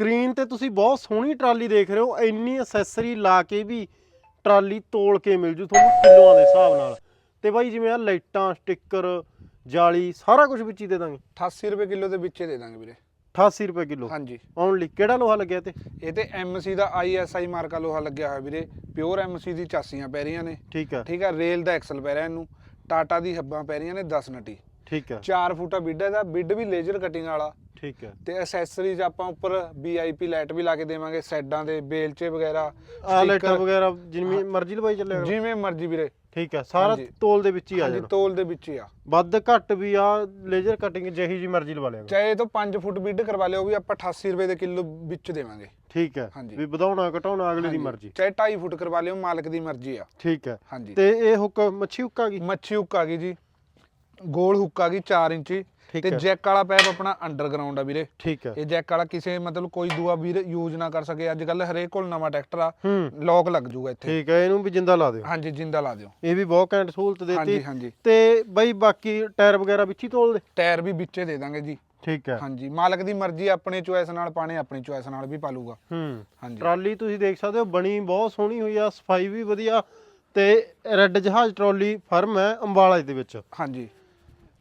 Screen ਤੇ ਤੁਸੀਂ ਬਹੁਤ ਸੋਹਣੀ ਟਰਾਲੀ ਦੇਖ ਰਹੇ ਹੋ ਇੰਨੀ ਐਕਸੈਸਰੀ ਲਾ ਕੇ ਵੀ ਟਰਾਲੀ ਤੋਲ ਕੇ ਮਿਲ ਜੂ ਤੁਹਾਨੂੰ ਕਿਲੋਆਂ ਦੇ ਹਿਸਾਬ ਨਾਲ। ਤੇ ਬਾਈ ਜਿਵੇਂ ਆ ਲਾਈਟਾਂ ਸਟicker ਜਾਲੀ ਸਾਰਾ ਕੁਝ ਵਿੱਚ ਹੀ ਦੇ ਦਾਂਗੇ। 88 ਰੁਪਏ ਕਿਲੋ ਦੇ ਵਿੱਚੇ ਦੇ ਦਾਂਗੇ ਵੀਰੇ। 88 ਰੁਪਏ ਕਿਲੋ? ਹਾਂਜੀ। ਓਨਲੀ ਕਿਹੜਾ ਲੋਹਾ ਲੱਗਿਆ ਤੇ ਇਹ ਤੇ ਐਮਸੀ ਦਾ ਆਈਐਸਆਈ ਮਾਰਕਾ ਲੋਹਾ ਲੱਗਿਆ ਹੋਇਆ ਵੀਰੇ। ਪਿਓਰ ਐਮਸੀ ਦੀ ਚਾਸੀਆਂ ਪੈ ਰਹੀਆਂ ਨੇ। ਠੀਕ ਹੈ ਠੀਕ ਆ ਰੇਲ ਦਾ ਐਕਸਲ ਪੈ ਰਿਹਾ ਇਹਨੂੰ। ਟਾਟਾ ਦੀ ਹੱਬਾਂ ਪੈ ਰਹੀਆਂ ਨੇ 10 ਨਟੀ। ਠੀਕ ਹੈ 4 ਫੁੱਟਾ ਬਿੱਡ ਦਾ ਬਿੱਡ ਵੀ ਲੇਜ਼ਰ ਕਟਿੰਗ ਵਾਲਾ। ਠੀਕ ਹੈ। ਤੇ ਐਕਸੈਸਰੀਜ਼ ਆਪਾਂ ਉੱਪਰ ਵੀਆਈਪੀ ਲਾਈਟ ਵੀ ਲਾ ਕੇ ਦੇਵਾਂਗੇ ਸੈਡਾਂ ਦੇ ਬੇਲਚੇ ਵਗੈਰਾ ਆ ਲਾਈਟਾਂ ਵਗੈਰਾ ਜਿਵੇਂ ਮਰਜ਼ੀ ਲਵਾਈ ਕਰੋ। ਜਿਵੇਂ ਮਰਜ਼ੀ ਵੀਰੇ। ਠੀਕ ਹੈ ਸਾਰਾ ਹਾਂਜੀ। ਤੋਲ ਦੇ ਵਿੱਚ ਹੀ ਆ ਹਾਂਜੀ ਜਾਣਾ। ਤੋਲ ਦੇ ਵਿੱਚ ਹੀ ਆ। ਵੱਧ ਘੱਟ ਵੀ ਆ ਲੇਜ਼ਰ ਕਟਿੰਗ ਜਿਹੀ ਜੀ ਮਰਜ਼ੀ ਲਵਾ ਲਿਆ। ਚਾਹੇ ਤੋਂ 5 ਫੁੱਟ ਬਿੱਡ ਕਰਵਾ ਲਿਓ ਵੀ ਆਪਾਂ 88 ਰੁਪਏ ਦੇ ਕਿਲੋ ਵਿੱਚ ਦੇਵਾਂਗੇ। ਠੀਕ ਹੈ ਹਾਂਜੀ। ਵੀ ਵਧਾਉਣਾ ਘਟਾਉਣਾ ਅਗਲੇ ਦੀ ਹਾਂਜੀ। ਮਰਜ਼ੀ। ਚਾਹੇ 2.5 ਫੁੱਟ ਕਰਵਾ ਲਿਓ ਮਾਲਕ ਦੀ ਮਰਜ਼ੀ ਆ। ਠੀਕ ਹੈ। ਹਾਂਜੀ। ਤੇ ਇਹ ਹੁੱਕ ਮੱਛੀ ਹੁੱਕ ਆ ਗਈ? ਮੱਛੀ ਹੁੱਕ ਆ ਗਈ ਜੀ। ਗੋਲ ਹੁੱਕ ਆ ਗਈ 4 ਇੰਚੀ। ਤੇ ਹੈ। ਜੈਕ ਵਾਲਾ ਪੈਪ ਆਪਣਾ ਅੰਡਰਗਰਾਉਂਡ ਆ ਵੀਰੇ। ਠੀਕ ਹੈ। ਇਹ ਜੈਕ ਵਾਲਾ ਕਿਸੇ ਮਤਲਬ ਕੋਈ ਦੂਆ ਵੀਰ ਯੂਜ਼ ਨਾ ਕਰ ਸਕੇ। ਅੱਜ ਕੱਲ ਹਰੇਕ ਕੋਲ ਨਵਾਂ ਟਰੈਕਟਰ ਆ। ਲੋਕ ਲੱਗ ਜੂਗਾ ਇੱਥੇ। ਠੀਕ ਹੈ ਇਹਨੂੰ ਵੀ ਜਿੰਦਾ ਲਾ ਦਿਓ। ਹਾਂਜੀ ਜਿੰਦਾ ਲਾ ਦਿਓ। ਇਹ ਵੀ ਬਹੁਤ ਘੈਂਟ ਸਹੂਲਤ ਹਾਂਜੀ ਦਿੱਤੀ। ਹਾਂਜੀ ਤੇ ਬਈ ਬਾਕੀ ਟਾਇਰ ਵਗੈਰਾ ਵਿੱਚ ਹੀ ਤੋਲ ਦੇ? ਟਾਇਰ ਵੀ ਵਿੱਚੇ ਦੇ ਦਾਂਗੇ ਜੀ। ਠੀਕ ਹੈ। ਹਾਂਜੀ ਮਾਲਕ ਦੀ ਮਰਜ਼ੀ ਆਪਣੇ ਚੁਆਇਸ ਨਾਲ ਪਾਣੇ ਆਪਣੀ ਚੁਆਇਸ ਨਾਲ ਵੀ ਪਾਲੂਗਾ। ਹੂੰ। ਹਾਂਜੀ। ਟਰਾਲੀ ਤੁਸੀਂ ਦੇਖ ਸਕਦੇ ਹੋ ਬਣੀ ਬਹੁਤ ਸੋਹਣੀ ਹੋਈ ਆ ਸਫ਼ਾਈ ਵੀ ਵਧੀਆ। ਤੇ ਰੈੱਡ ਜਹਾਜ਼ ਟਰਾਲੀ ਫਰਮ ਹੈ ਅੰਬਾਲਾ ਦੇ ਵਿੱਚ। ਹਾਂਜੀ।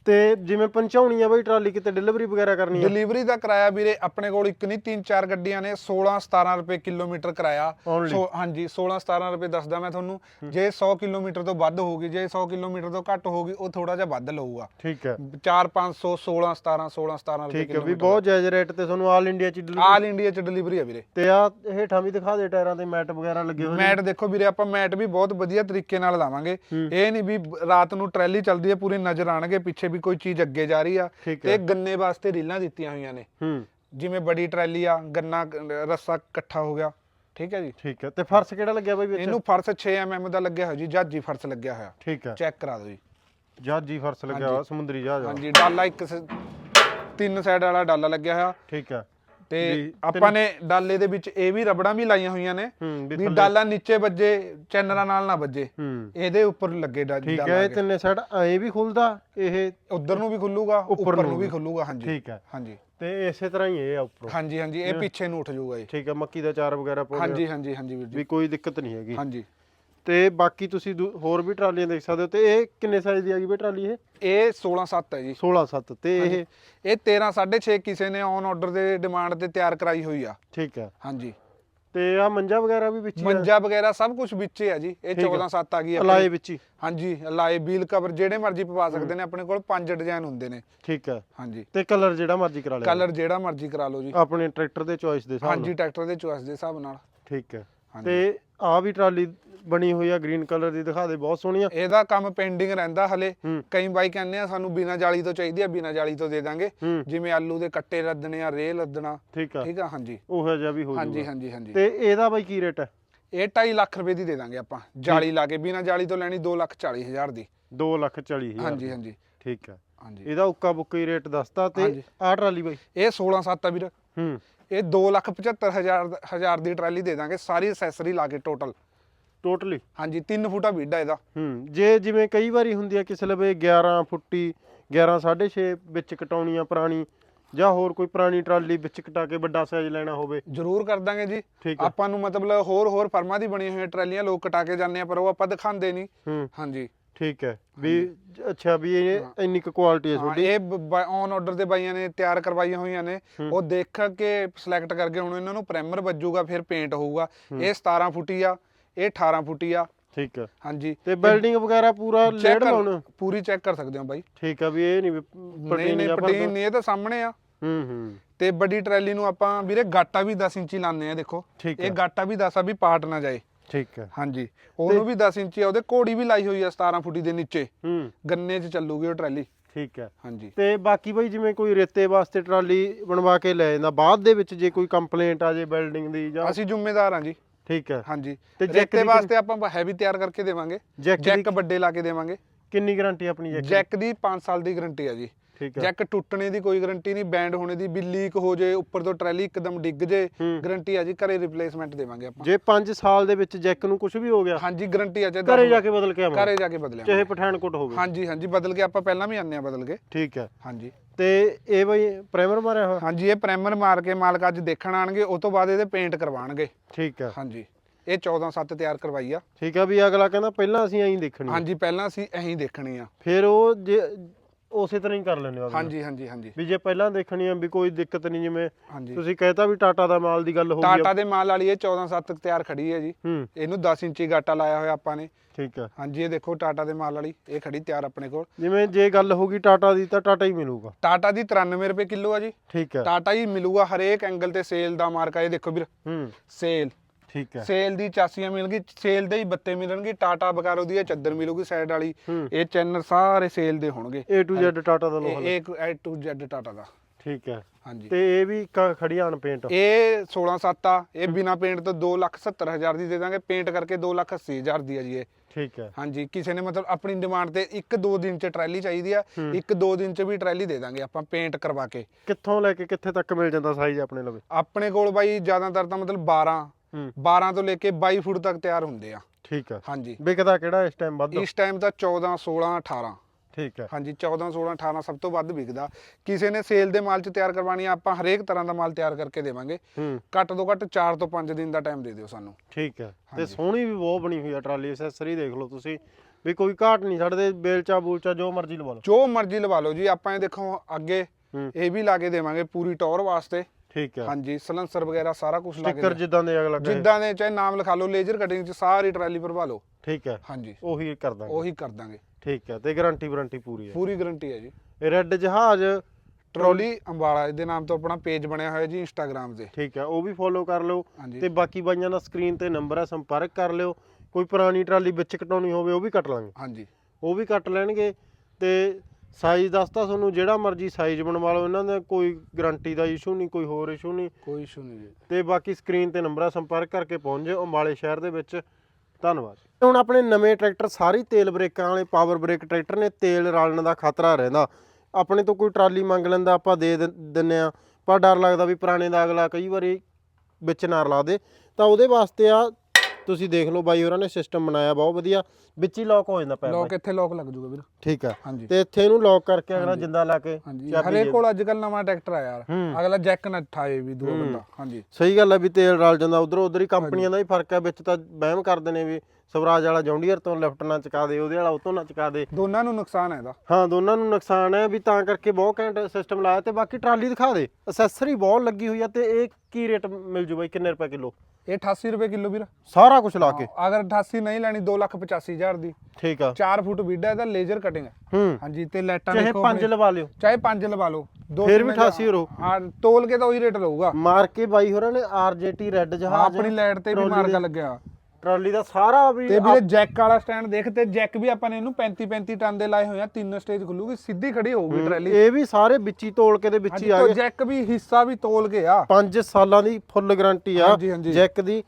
ਤੇ ਜਿਵੇਂ ਪਹੁੰਚਾਉਣੀ ਆ ਬਈ ਟਰਾਲੀ ਕਿਤੇ ਡਿਲੀਵਰੀ ਵਗੈਰਾ ਕਰਨੀ ਆ? ਡਿਲੀਵਰੀ ਦਾ ਕਿਰਾਇਆ ਵੀਰੇ ਆਪਣੇ ਕੋਲ ਇੱਕ ਨਹੀਂ ਤਿੰਨ ਚਾਰ ਗੱਡੀਆਂ ਨੇ 16 17 ਰੁਪਏ ਕਿਲੋਮੀਟਰ ਕਿਰਾਇਆ? ਸੋ ਹਾਂਜੀ 16 17 ਰੁਪਏ ਦੱਸਦਾ ਮੈਂ ਤੁਹਾਨੂੰ। ਜੇ 100 ਕਿਲੋਮੀਟਰ ਤੋਂ ਵੱਧ ਹੋਊਗੀ ਜੇ 100 ਕਿਲੋਮੀਟਰ ਤੋਂ ਘੱਟ ਹੋਊਗੀ ਉਹ ਥੋੜਾ ਜਿਹਾ ਵੱਧ ਲਊਗਾ। ਠੀਕ ਹੈ। 4 500 16 17 16 17 ਰੁਪਏ ਠੀਕ ਹੈ ਵੀ ਬਹੁਤ ਜਾਇਜ਼ ਰੇਟ ਤੇ ਤੁਹਾਨੂੰ ਆਲ ਇੰਡੀਆ ਚ ਆਲ ਇੰਡੀਆ ਚ ਡਿਲੀਵਰੀ ਆ ਵੀਰੇ। ਤੇ ਆ ਹੇਠਾਂ ਵੀ ਦਿਖਾ ਦੇ ਟਾਇਰਾਂ ਤੇ ਮੈਟ ਵਗੈਰਾ ਲੱਗੇ ਹੋਏ ਮੈਟ ਦੇਖੋ ਵੀਰੇ ਆਪਾਂ ਮੈਟ ਵੀ ਬਹੁਤ ਵਧੀਆ ਤਰੀਕੇ ਨਾਲ ਲਾਵਾਂਗੇ। ਇਹ ਨਹੀਂ ਵੀ ਰਾਤ ਨੂੰ ਟਰੈਲੀ ਚੱਲਦੀ ਹੈ ਪੂਰੀ ਨਜ਼ਰ ਆਣਗੇ ਪਿੱਛੇ ਵੀ ਕੋਈ ਚੀਜ਼ ਅੱਗੇ ਜਾ ਰਹੀ ਆ ਠੀਕ ਤੇ ਗੰਨੇ ਵਾਸਤੇ ਰੀਲਾਂ ਦਿੱਤੀਆਂ ਹੋਈਆਂ ਨੇ। ਹੂੰ। ਜਿਵੇਂ ਬੜੀ ਟਰੈਲੀ ਆ ਗੰਨਾ ਕ- ਰੱਸਾ ਇਕੱਠਾ ਹੋ ਗਿਆ। ਠੀਕ ਹੈ ਜੀ? ਠੀਕ ਹੈ ਤੇ ਫਰਸ਼ ਕਿਹੜਾ ਲੱਗਿਆ ਬਾਈ ਵਿੱਚ? ਇਹਨੂੰ ਫਰਸ਼ 6 mm ਦਾ ਲੱਗਿਆ ਹੋਇਆ ਜੀ ਜਾਜੀ ਫਰਸ਼ ਲੱਗਿਆ ਹੋਇਆ। ਠੀਕ ਹੈ ਚੈੱਕ ਕਰਾ ਦਿਓ ਜੀ। ਜਹਾਜੀ ਫਰਸ਼ ਲੱਗਿਆ ਹੋਇਆ ਸਮੁੰਦਰੀ ਜਹਾਜ਼ ਵਾਲਾ। ਹਾਂਜੀ ਡਾਲਾ ਇੱਕ ਸ- ਤਿੰਨ ਸਾਈਡ ਵਾਲਾ ਡਾਲਾ ਲੱਗਿਆ ਹੋਇਆ। ਠੀਕ ਹੈ ਤੇ ਵੀ ਆਪਾਂ ਨੇ ਡਾਲੇ ਦੇ ਵਿੱਚ ਇਹ ਵੀ ਰਬੜਾਂ ਵੀ ਲਾਈਆਂ ਹੋਈਆਂ ਨੇ ਵੀ ਵੀ ਡਾਲਾ ਨੀਚੇ ਵੱਜੇ ਚੈਨਰਾਂ ਨਾਲ ਨਾ ਵੱਜੇ। ਇਹਦੇ ਉੱਪਰ ਲੱਗੇ ਡਾ- ਠੀਕ ਡਾਲਾ ਹੈ ਇਹ। ਤਿੰਨੇ ਸਾਈਡ ਐ ਵੀ ਖੁੱਲਦਾ ਇਹ ਉੱਧਰ ਨੂੰ ਵੀ ਖੁੱਲੂਗਾ ਉੱਪਰ ਨੂੰ ਵੀ ਵੀ। ਖੁੱਲੂਗਾ ਹਾਂਜੀ। ਠੀਕ ਹੈ। ਹਾਂਜੀ। ਤੇ ਇਸੇ ਤਰ੍ਹਾਂ ਹੀ ਇਹ ਆ ਉੱਪਰੋਂ। ਹਾਂਜੀ ਹਾਂਜੀ ਇਹ ਪਿੱਛੇ ਨੂੰ ਉੱਠ ਜਾਊਗਾ ਜੀ ਠੀਕ ਹੈ ਮੱਕੀ ਦਾ ਚਾਰ ਵਗੈਰਾ ਪਾਉਂਦੇ ਹਾਂਜੀ ਹਾਂਜੀ ਹਾਂਜੀ ਵੀਰ ਵੀ ਜੀ ਕੋਈ ਦਿੱਕਤ ਨਹੀਂ ਹੈਗੀ। ਹਾਂਜੀ। ਤੇ ਬਾਕੀ ਤੁਸੀਂ ਦੂ- ਹੋਰ ਵੀ ਟਰਾਲੀਆਂ ਦੇਖ ਸਕਦੇ ਹੋ ਤੇ ਇਹ ਕਿੰਨੇ ਸਾਈਜ਼ ਦੀ ਆ ਗਈ ਬਈ ਟਰਾਲੀ ਇਹ? ਇਹ 16 7 ਹੈ ਜੀ। 16 7 ਤੇ ਇਹ ਇਹ 13 6.5 ਕਿਸੇ ਨੇ ਔਨ ਆਰਡਰ ਦੇ ਡਿਮਾਂਡ ਤੇ ਤਿਆਰ ਕਰਾਈ ਹੋਈ ਆ। ਠੀਕ ਹੈ ਹਾਂਜੀ। ਤੇ ਆ ਮੰਜਾ ਵਗੈਰਾ ਵੀ ਵਿੱਚ ਹੀ ਆ? ਮੰਜਾ ਵਗੈਰਾ ਸਭ ਕੁਝ ਵਿੱਚ ਹੀ ਆ ਜੀ। ਇਹ ਠੀਕ ਆ। 14 7 ਆ ਗਈ ਅਲਾਏ ਆਪਣੀ। ਵਿੱਚ ਹੀ? ਹਾਂਜੀ ਲਾਏ ਵੀਲ ਕਵਰ ਜਿਹੜੇ ਮਰਜ਼ੀ ਪਵਾ ਸਕਦੇ ਨੇ ਆਪਣੇ ਕੋਲ ਪੰਜ ਡਿਜ਼ਾਈਨ ਹੁੰਦੇ ਨੇ। ਠੀਕ ਹੈ ਹਾਂਜੀ। ਤੇ ਕਲਰ ਜਿਹੜਾ ਮਰਜ਼ੀ ਕਰਾ ਲਿਆ ਕਲਰ ਜਿਹੜਾ ਮਰਜ਼ੀ ਕਰਾ ਲਓ ਜੀ। ਆਪਣੇ ਟਰੈਕਟਰ ਦੇ ਚੋਇਸ ਦੇ ਹਿਸਾਬ ਹਾਂਜੀ ਨਾਲ ਟਰੈਕਟਰ ਦੇ ਚੁਆਇਸ ਦੇ ਹਿਸਾਬ ਨਾਲ। ਠੀਕ ਹੈ ਹਾਂਜੀ। ਤੇ ਆ ਵੀ ਟਰਾਲੀ ਬਣੀ ਹੋਈ ਆ ਗ੍ਰੀਨ ਕਲਰ ਦੀ ਦਿਖਾ ਦੇ ਬਹੁਤ ਸੋਹਣੀ ਆ। ਇਹਦਾ ਕੰਮ ਪੈਂਡਿੰਗ ਰਹਿੰਦਾ ਹਲੇ। ਹੂੰ। ਕਈ ਬਾਈ ਕਹਿੰਦੇ ਆ ਸਾਨੂੰ ਬਿਨਾ ਜਾਲੀ ਤੋਂ ਚਾਹੀਦੀ ਆ ਬਿਨਾ ਜਾਲੀ ਤੋਂ ਦੇ ਦਾਂਗੇ। ਹੂੰ। ਜਿਵੇਂ ਆਲੂ ਦੇ ਕੱਟੇ ਲੱਦਣੇ ਆ ਰੇ ਲੱਦਣਾ। ਠੀਕ ਆ। ਠੀਕ ਆ ਹਾਂਜੀ। ਉਹ ਜਿਹਾ ਵੀ ਹੋ ਹਾਂਜੀ ਜਾਊਗਾ। ਹਾਂਜੀ ਹਾਂਜੀ। ਤੇ ਇਹਦਾ ਬਾਈ ਕੀ ਰੇਟ ਹੈ ਇਹ 2.5 ਲੱਖ ਰੁਪਏ ਦੀ ਦੇ ਦਾਂਗੇ ਆਪਾਂ ਜਾਲੀ ਲਾ ਕੇ। ਬਿਨਾ ਜਾਲੀ ਤੋਂ ਲੈਣੀ 2 ਲੱਖ 40 ਹਜ਼ਾਰ ਦੀ। 2 ਲੱਖ 40 ਹਜ਼ਾਰ ਹਾਂਜੀ ਹਾਂਜੀ। ਠੀਕ ਹਾਂਜੀ। ਇਹਦਾ ਉੱਕਾ ਬੁੱਕਾ ਹੀ ਰੇਟ ਦੱਸਤਾ ਤੇ ਹਾਂਜੀ। ਆਹ ਟਰਾਲੀ ਬਾਈ? ਇਹ 16 7 ਆ ਵੀਰ। ਹੂੰ। ਇਹ 2 ਲੱਖ 75 ਹਜ਼ਾਰ ਹਜ਼ਾਰ ਦੀ ਟਰਾਲੀ ਦੇ ਦਾਂਗੇ ਸਾਰੀ ਐਕਸੈਸਰੀ ਲਾ ਕੇ ਟੋਟਲ ਟੋਟਲੀ ਹਾਂਜੀ 3 ਫੁੱਟਾ ਵੀਡਾ ਇਹਦਾ। ਹੂੰ ਜੇ ਜਿਵੇਂ ਕਈ ਵਾਰੀ ਹੁੰਦੀ ਆ ਕਿਸੇ ਲਵੇ 11 ਫੁੱਟੀ 11 6.5 ਵਿੱਚ ਕਟਾਉਣੀ ਆ ਪੁਰਾਣੀ ਜਾਂ ਹੋਰ ਕੋਈ ਪੁਰਾਣੀ ਟਰਾਲੀ ਵਿੱਚ ਕਟਾ ਕੇ ਵੱਡਾ ਸਾਈਜ਼ ਲੈਣਾ ਹੋਵੇ। ਜ਼ਰੂਰ ਕਰ ਦਾਂਗੇ ਜੀ। ਆਪਾਂ ਨੂੰ ਮਤਲਬ ਹੋਰ ਹੋਰ ਫਰਮਾਂ ਦੀ ਬਣੀ ਹੋਈਆਂ ਟਰਾਲੀਆਂ ਲੋਕ ਕਟਾ ਕੇ ਜਾਂਦੇ ਆ ਪਰ ਉਹ ਆਪਾਂ ਦਿਖਾਉਂਦੇ ਨਹੀਂ। ਹਾਂਜੀ। ਠੀਕ ਹੈ ਵੀ ਅੱਛਾ ਵੀ ਇਹ ਇੰਨੀ ਕੁ ਕੁਆਲਿਟੀ ਹੈ ਹਾਂ, ਤੁਹਾਡੀ। ਇਹ ਔਨ ਆਰਡਰ ਦੇ ਬਾਈਆਂ ਨੇ ਤਿਆਰ ਕਰਵਾਈਆਂ ਹੋਈਆਂ ਨੇ। ਉਹ ਦੇਖ ਕੇ ਸਿਲੈਕਟ ਕਰਕੇ ਹੁਣ ਇਹਨਾਂ ਨੂੰ ਪ੍ਰਾਈਮਰ ਵੱਜੂਗਾ ਫਿਰ ਪੇਂਟ ਹੋਊਗਾ। ਇਹ 17 ਫੁੱਟੀ ਆ ਇਹ 18 ਫੁੱਟੀ ਆ। ਠੀਕ ਹੈ। ਹਾਂਜੀ। ਤੇ ਬਿਲਡਿੰਗ ਵਗੈਰਾ ਪੂਰਾ Check ਲੇਡ ਕਰ- ਲਾਉਣਾ? ਪੂਰੀ ਚੈੱਕ ਕਰ ਸਕਦੇ ਹੋ ਬਾਈ। ਠੀਕ ਆ ਵੀ ਇਹ ਨਹੀਂ ਨਹੀਂ ਨਹੀਂ ਪਟੀਨ ਨਹੀਂ ਇਹ ਤਾਂ ਸਾਹਮਣੇ ਆ। ਹੂੰ ਹੂੰ। ਤੇ ਵੱਡੀ ਟਰੈਲੀ ਨੂੰ ਆਪਾਂ ਵੀਰੇ ਗਾਟਾ ਵੀ 10 ਇੰਚੀ ਲਾਉਂਦੇ ਆ ਦੇਖੋ। ਠੀਕ ਇਹ ਹੈ। ਗਾਟਾ ਵੀ 10 ਆ ਵੀ ਪਾਟ ਨਾ ਜਾਏ। ਠੀਕ ਹੈ। ਹਾਂਜੀ। ਉਹਨੂੰ ਵੀ 10 ਇੰਚੀ ਆ ਉਹਦੇ ਕੋੜੀ ਵੀ ਲਾਈ ਹੋਈ ਆ 17 ਫੁੱਟੀ ਦੇ ਨੀਚੇ। ਹੂੰ। ਗੰਨੇ 'ਚ ਚੱਲੂਗੀ ਉਹ ਟਰੈਲੀ। ਠੀਕ ਹੈ। ਹਾਂਜੀ। ਤੇ ਬਾਕੀ ਬਈ ਜਿਵੇਂ ਕੋਈ ਰੇਤੇ ਵਾਸਤੇ ਟਰਾਲੀ ਬਣਵਾ ਕੇ ਲੈ ਜਾਂਦਾ ਬਾਅਦ ਦੇ ਵਿੱਚ ਜੇ ਕੋਈ ਕੰਪਲੇਂਟ ਆ ਜੇ ਬਿਲਡਿੰਗ ਦੀ ਜਾਂ ਅਸੀਂ ਜ਼ਿੰਮੇਦਾਰ ਹਾਂ ਜੀ। ਠੀਕ ਹੈ। ਹਾਂਜੀ। ਤੇ ਜੈਕ ਦੀ ਵਾਸਤੇ ਆਪਾਂ ਹੈਵੀ ਤਿਆਰ ਕਰਕੇ ਦੇਵਾਂਗੇ। ਜੈਕ ਵੱਡੇ ਲਾ ਕੇ ਦੇਵਾਂਗੇ। ਕਿੰਨੀ ਗਾਰੰਟੀ ਆਪਣੀ ਜੈਕ ਦੀ? ਜੈਕ ਦੀ 5 ਸਾਲ ਦੀ ਗਾਰੰਟੀ ਆ ਜੀ। ਜੈਕ ਟੁੱਟਣੇ ਦੀ ਕੋਈ ਗਾਰੰਟੀ ਨਹੀਂ ਬੈਂਡ ਹੋਣੇ ਦੀ ਵੀ ਲੀਕ ਹੋ ਜੇ ਉੱਪਰ ਤੋਂ ਟਰੈਲੀ ਇੱਕਦਮ ਡਿੱਗ ਜੇ ਹੂੰ। ਗਾਰੰਟੀ ਆ ਜੀ ਘਰੇ ਰਿਪਲੇਸਮੈਂਟ ਦੇਵਾਂਗੇ ਆਪਾਂ। ਜੇ 5 ਸਾਲ ਦੇ ਵਿੱਚ ਜੈਕ ਨੂੰ ਕੁਝ ਵੀ ਹੋ ਗਿਆ ਹਾਂਜੀ ਗਾਰੰਟੀ ਆ ਜੇ ਘਰੇ ਜਾ ਕੇ ਬਦਲ ਕੇ ਆਵਾਂ ਘਰੇ ਜਾ ਕੇ ਬਦਲਿਆ ਚਾਹੇ ਪਠਾਨਕੋਟ ਹੋਵੇ। ਹਾਂਜੀ ਹਾਂਜੀ ਬਦਲ ਕੇ ਆਪਾਂ ਪਹਿਲਾਂ ਵੀ ਆਨੇ ਆ ਬਦਲ ਕੇ। ਠੀਕ ਹੈ। ਹਾਂਜੀ। ਤੇ ਇਹ ਬਈ ਪ੍ਰਾਈਮਰ ਮਾਰਿਆ ਹੋਇਆ? ਹਾਂਜੀ ਇਹ ਪ੍ਰਾਈਮਰ ਮਾਰ ਕੇ ਮਾਲਕ ਅੱਜ ਦੇਖਣ ਆਣਗੇ ਉਸ ਤੋਂ ਬਾਅਦ ਇਹਦੇ ਪੇਂਟ ਕਰਵਾਣਗੇ ਠੀਕ ਆ ਹਾਂਜੀ। ਇਹ 14 7 ਤਿਆਰ ਕਰਵਾਈ ਆ। ਠੀਕ ਆ ਵੀ ਅਗਲਾ ਕਹਿੰਦਾ ਪਹਿਲਾਂ ਅਸੀਂ ਐਂ ਦੇਖਣੀ। ਹਾਂਜੀ ਪਹਿਲਾਂ ਅਸੀਂ ਐਂ ਦੇਖਣੀ ਆ। ਫਿਰ ਉਹ ਜੇ ਉਸੇ ਤਰ੍ਹਾਂ ਹੀ ਕਰ ਲੈਂਦੇ ਹੋ ਅਗਲਾ। ਹਾਂਜੀ ਹਾਂਜੀ ਹਾਂਜੀ। ਵੀ ਜੇ ਪਹਿਲਾਂ ਦੇਖਣੀ ਆ ਵੀ ਕੋਈ ਦਿੱਕਤ ਨਹੀਂ ਜਿਵੇਂ ਹਾਂਜੀ। ਤੁਸੀਂ ਕਹਿਤਾ ਵੀ ਟਾਟਾ ਦਾ ਮਾਲ ਦੀ ਗੱਲ ਹੋ ਗਈ ਟਾਟਾ ਦੇ ਮਾਲ ਵਾਲੀ ਇਹ 14 7 ਤਿਆਰ ਖੜੀ ਹੈ ਜੀ। ਹੂੰ। ਇਹਨੂੰ 10 ਇੰਚੀ ਗਾਟਾ ਲਾਇਆ ਹੋਇਆ ਆਪਾਂ ਨੇ। ਠੀਕ ਆ। ਹਾਂਜੀ ਇਹ ਦੇਖੋ ਟਾਟਾ ਦੇ ਮਾਲ ਵਾਲੀ ਇਹ ਖੜੀ ਤਿਆਰ ਆਪਣੇ ਕੋਲ। ਜਿਵੇਂ ਜੇ ਗੱਲ ਹੋ ਗਈ ਟਾਟਾ ਦੀ ਤਾਂ ਟਾਟਾ ਹੀ ਮਿਲੂਗਾ। ਟਾਟਾ ਦੀ 93 ਰੁਪਏ ਕਿਲੋ ਆ ਜੀ। ਠੀਕ ਆ। ਟਾਟਾ ਹੀ ਮਿਲੂਗਾ ਹਰੇਕ ਐਂਗਲ ਤੇ ਸੇਲ ਦਾ ਮਾਰਕਾ ਇਹ ਦੇਖੋ ਵੀਰ। ਹੂੰ। ਸੇਲ। ਠੀਕ ਆ ਸੇਲ ਦੀ ਚਾਸੀਆਂ ਮਿਲਣਗੀ ਸੇਲ ਦੇ ਹੀ ਬੱਤੇ ਮਿਲਣਗੇ ਟਾਟਾ ਬਕਾਰੋ ਦੀ ਇਹ ਚੱਦਰ ਮਿਲੂਗੀ ਸਾਈਡ ਵਾਲੀ। ਹੂੰ। ਇਹ ਚੈਨਲ ਸਾਰੇ ਸੇਲ ਦੇ ਹੋਣਗੇ। A to Z ਟਾਟਾ ਦਾ ਲੋਹਾ ਇਹ A to Z ਟਾਟਾ ਦਾ। ਠੀਕ ਹੈ। ਹਾਂਜੀ। ਤੇ ਇਹ ਵੀ ਖੜੀ ਆਣ ਪੇਂਟ ਇਹ 16 7 ਆ। ਇਹ ਬਿਨਾ ਪੇਂਟ ਤੋਂ 270000 ਦੀ ਦੇ ਦਾਂਗੇ। ਪੇਂਟ ਕਰਕੇ 280000 ਦੀ ਆ ਜੀ ਇਹ। ਠੀਕ ਹੈ। ਹਾਂਜੀ। ਕਿਸੇ ਨੇ ਮਤਲਬ ਆਪਣੀ ਡਿਮਾਂਡ ਤੇ ਇੱਕ ਦੋ ਦਿਨ ਚ ਟਰੈਲੀ ਚਾਹੀਦੀ ਆ। ਹੂੰ। ਇੱਕ ਦੋ ਦਿਨ ਚ ਵੀ ਟਰੈਲੀ ਦੇ ਦਾਂਗੇ ਆਪਾਂ ਪੇਂਟ ਕਰਵਾ ਕੇ। ਕਿੱਥੋਂ ਲੈ ਕੇ ਕਿੱਥੇ ਤੱਕ ਮਿਲ ਜਾਂਦਾ ਸਾਈਜ਼ ਆਪਣੇ ਲਵੇ? ਆਪਣੇ ਕੋਲ ਬਾਈ ਜ਼ਿਆਦਾਤਰ ਤਾਂ ਮਤਲਬ 12 ਹੂੰ 12 ਤੋਂ ਲੈ ਕੇ 22 ਫੁੱਟ ਤੱਕ ਤਿਆਰ ਹੁੰਦੇ ਆ। ਠੀਕ ਹੈ ਹਾਂਜੀ। ਵਿਕਦਾ ਕਿਹੜਾ ਇਸ ਟਾਈਮ ਵੱਧ? ਇਸ ਟਾਈਮ ਤਾਂ 14 16 18 ਠੀਕ ਹੈ ਹਾਂਜੀ 14 16 18 ਸਭ ਤੋਂ ਵੱਧ ਵਿਕਦਾ। ਕਿਸੇ ਨੇ ਸੇਲ ਦੇ ਮਾਲ ਚ ਤਿਆਰ ਕਰਵਾਣੀ ਆ ਆਪਾਂ ਹਰੇਕ ਤਰ੍ਹਾਂ ਦਾ ਮਾਲ ਤਿਆਰ ਕਰਕੇ ਦੇਵਾਂਗੇ। ਘੱਟ ਤੋਂ ਘੱਟ 4 ਤੋਂ 5 ਦਿਨ ਦਾ ਟਾਈਮ ਦੇ ਦਿਓ ਸਾਨੂੰ। ਠੀਕ ਹੈ ਤੇ। ਸੋਹਣੀ ਵੀ ਬਹੁਤ ਬਣੀ ਹੋਈ ਆ ਟਰਾਲੀ ਐਕਸੈਸਰੀ ਦੇਖ ਲਓ ਤੁਸੀਂ। ਵੀ ਕੋਈ ਘਾਟ ਨਹੀਂ ਛੱਡਦੇ ਬੇਲਚਾ ਬੂਲਚਾ ਜੋ ਮਰਜ਼ੀ ਲਵਾ ਲਓ। ਜੋ ਮਰਜ਼ੀ ਲਵਾ ਲਓ ਜੀ ਆਪਾਂ ਇਹ ਦੇਖੋ ਅੱਗੇ ਇਹ ਵੀ ਲਾ ਕੇ ਦੇਵਾਂਗੇ ਪੂਰੀ ਟੌਰ ਵਾਸਤੇ। ਠੀਕ ਹੈ ਹਾਂਜੀ ਸਲੈਂਸਰ ਵਗੈਰਾ ਸਾਰਾ ਕੁਝ ਲਾ ਕੇ ਸਟicker ਜਿੱਦਾਂ ਦੇ ਅਗਲਾ ਕਹੇ। ਜਿੱਦਾਂ ਦੇ ਚਾਹੇ ਨਾਮ ਲਿਖਾ ਲਓ ਲੇਜ਼ਰ ਕਟਿੰਗ ਚ ਸਾਰੀ ਟਰਾਲੀ ਭਰਵਾ ਲਓ। ਠੀਕ ਹੈ ਹਾਂਜੀ। ਉਹੀ ਕਰ ਦਾਂਗੇ। ਉਹੀ ਕਰ ਦਾਂਗੇ। ਠੀਕ ਹੈ ਤੇ ਗਾਰੰਟੀ ਵਾਰੰਟੀ ਪੂਰੀ ਹੈ ਪੂਰੀ ਗਾਰੰਟੀ ਹੈ ਜੀ। ਇਹ ਰੈੱਡ ਜਹਾਜ਼ ਟਰੋਲੀ ਅੰਬਾਲਾ ਦੇ ਨਾਮ ਤੋਂ ਆਪਣਾ ਪੇਜ ਬਣਿਆ ਹੋਇਆ ਜੀ ਇੰਸਟਾਗ੍ਰam ਤੇ। ਠੀਕ ਹੈ ਉਹ ਵੀ ਫੋਲੋ ਕਰ ਲਓ। ਤੇ ਬਾਕੀ ਬਾਈਆਂ ਦਾ ਸਕਰੀਨ ਤੇ ਨੰਬਰ ਹੈ ਸੰਪਰਕ ਕਰ ਲਿਓ। ਕੋਈ ਪੁਰਾਣੀ ਟਰਾਲੀ ਵਿੱਚ ਕਟਾਉਣੀ ਹੋਵੇ ਉਹ ਵੀ ਕੱਟ ਲਾਂਗੇ। ਹਾਂਜੀ। ਉਹ ਵੀ ਕੱਟ ਲੈਣਗੇ। ਤੇ ਸਾਈਜ਼ ਦੱਸਤਾ ਤੁਹਾਨੂੰ ਜਿਹੜਾ ਮਰਜ਼ੀ ਸਾਈਜ਼ ਬਣਵਾ ਲਓ ਇਹਨਾਂ ਦਾ ਕੋਈ ਗਾਰੰਟੀ ਦਾ ਇਸ਼ੂ ਨਹੀਂ ਕੋਈ ਹੋਰ ਇਸ਼ੂ ਨਹੀਂ। ਕੋਈ ਇਸ਼ੂ ਨਹੀਂ ਜੀ। ਤੇ ਬਾਕੀ ਸਕਰੀਨ ਤੇ ਨੰਬਰ ਸੰਪਰਕ ਕਰਕੇ ਪਹੁੰਚ ਜਾਓ ਅੰਬਾਲੇ ਸ਼ਹਿਰ ਦੇ ਵਿੱਚ। ਧੰਨਵਾਦ। ਹੁਣ ਆਪਣੇ ਨਵੇਂ ਟਰੈਕਟਰ ਸਾਰੀ ਤੇਲ ਬ੍ਰੇਕਾਂ ਵਾਲੇ ਪਾਵਰ ਬ੍ਰੇਕ ਟਰੈਕਟਰ ਨੇ ਤੇਲ ਰਲਣ ਦਾ ਖਤਰਾ ਰਹਿੰਦਾ। ਆਪਣੇ ਤੋਂ ਕੋਈ ਟਰਾਲੀ ਮੰਗ ਲੈਂਦਾ ਆਪਾਂ ਦੇ ਦਿੰ- ਦਿੰਨੇ ਆ। ਪਰ ਡਰ ਲੱਗਦਾ ਵੀ ਪੁਰਾਣੇ ਦਾ ਅਗਲਾ ਕਈ ਵਾਰੀ ਵਿੱਚ ਨਾ ਰਲਾ ਦੇ। ਤਾਂ ਉਹਦੇ ਵਾਸਤੇ ਆ ਤੁਸੀਂ ਦੇਖ ਲਓ ਬਾਈ ਹੋਰਾਂ ਨੇ ਸਿਸਟਮ ਬਣਾਇਆ ਬਹੁਤ ਵਧੀਆ। ਵਿੱਚ ਹੀ ਲੌਕ ਹੋ ਜਾਂਦਾ ਪੈਰ ਲੋਕ। ਇੱਥੇ ਲੋਕ ਲੱਗ ਜੂਗਾ ਵੀਰ। ਠੀਕ ਆ। ਹਾਂਜੀ। ਤੇ ਇੱਥੇ ਇਹਨੂੰ ਲੌਕ ਕਰਕੇ ਅਗਲਾ ਜਿੰਦਾ ਲਾ ਕੇ ਹਾਂਜੀ। ਚਾਬੀ ਹਰੇਕ ਦੇ- ਕੋਲ ਅੱਜ ਕੱਲ ਨਵਾਂ ਟਰੈਕਟਰ ਆ ਯਾਰ ਹੂੰ। ਅਗਲਾ ਜੈਕ ਨਾ ਠਾਏ ਵੀ ਦੂਆ। ਬੰਦਾ। ਹਾਂਜੀ। ਸਹੀ ਗੱਲ ਹੈ ਵੀ ਤੇਲ ਰਲ ਜਾਂਦਾ ਉਧਰ ਉਧਰ ਹੀ ਕੰਪਨੀਆਂ ਦਾ ਹੀ ਫ਼ਰਕ ਹੈ ਵਿੱਚ ਤਾਂ ਵਹਿਮ ਕਰਦੇ ਨੇ ਵੀ ਸਵਰਾਜ ਵਾਲਾ ਜੌਂਡੀਅਰ ਤੋਂ ਲੈਫਟ ਨਾ ਚਕਾ ਦੇ ਉਹਦੇ ਵਾਲਾ ਉਤੋਂ ਨਾ ਚਕਾ ਦੇ। ਦੋਨਾਂ ਨੂੰ ਨੁਕਸਾਨ ਹੈ ਇਹਦਾ। ਹਾਂ ਦੋਨਾਂ ਨੂੰ ਨੁਕਸਾਨ ਹੈ ਵੀ ਤਾਂ ਕਰਕੇ ਬਹੁਤ ਘੈਂਟ ਸਿਸਟਮ ਲਾਇਆ ਤੇ ਬਾਕੀ ਟਰਾਲੀ ਦਿਖਾ ਦੇ। ਅਸੈਸਰੀ ਬਹੁਤ ਲੱਗੀ ਹੋਈ ਆ ਤੇ ਇਹ ਕੀ ਰੇਟ ਮਿਲ ਜੂ ਬਾਈ? ਕਿੰਨੇ ਰੁਪਏ ਕਿਲੋ? ਇਹ 88 ਰੁਪਏ ਕਿਲੋ ਵੀਰ। ਸਾਰਾ ਕੁਝ ਲਾ ਕੇ। ਅਗਰ 88 ਨਹੀਂ ਲੈਣੀ 285000 ਦੀ। ਠੀਕ ਆ। 4 ਫੁੱਟ ਵੀਡਾ ਇਹਦਾ ਲੇਜ਼ਰ ਕਟਿੰਗ ਹੈ। ਹਾਂਜੀ ਤੇ ਲਾਈਟਾਂ ਚਾਹੇ ਦੇਖੋ ਪੰਜ ਆਪਣੇ- ਲਵਾ ਲਿਓ। ਚਾਹੇ 5 ਲਵਾ ਲਓ। ਫਿਰ ਵੀ ਹਜ਼ਾਰ- 88 ਰਹੋ। ਹਾਂ। ਤੋਲ ਕੇ ਤਾਂ ਉਹੀ ਰੇਟ ਲਊਗਾ ਮਾਰ ਕੇ ਬਾਈ ਹੋਰਾਂ ਨੇ ਆਰਜੀਟੀ ਰੈੱਡ ਜਹਾਜ਼ ਆਪਣੀ ਲਾਈਟ ਤੇ ਵੀ ਮਾਰਕਾ ਲੱਗਿਆ। ਟਰਾਲੀ ਦਾ ਸਾਰਾ ਵੀ ਤੇ ਵੀਰੇ ਜੈਕ ਵਾਲਾ ਸਟੈਂਡ ਦੇਖ ਤੇ ਜੈਕ ਵੀ ਆਪਾਂ ਨੇ ਇਹਨੂੰ 35 35 ਟਨ ਦੇ ਲਾਏ ਹੋਏ ਆ ਤਿੰਨ ਸਟੇਜ ਖੁੱਲੂਗੀ ਸਿੱਧੀ ਖੜੀ ਹੋਊਗੀ ਟਰਾਲੀ। ਇਹ ਵੀ ਸਾਰੇ ਵਿੱਚ ਤੋਲ ਕੇ ਦੇ ਵਿੱਚ ਹੀ ਆ ਗਏ। ਜੈਕ ਵੀ ਹਿੱਸਾ ਵੀ ਤੋਲ ਕੇ ਆ। 5 ਸਾਲਾਂ ਦੀ ਫੁੱਲ ਗਾਰੰਟੀ ਆ। ਜੈਕ ਦੀ।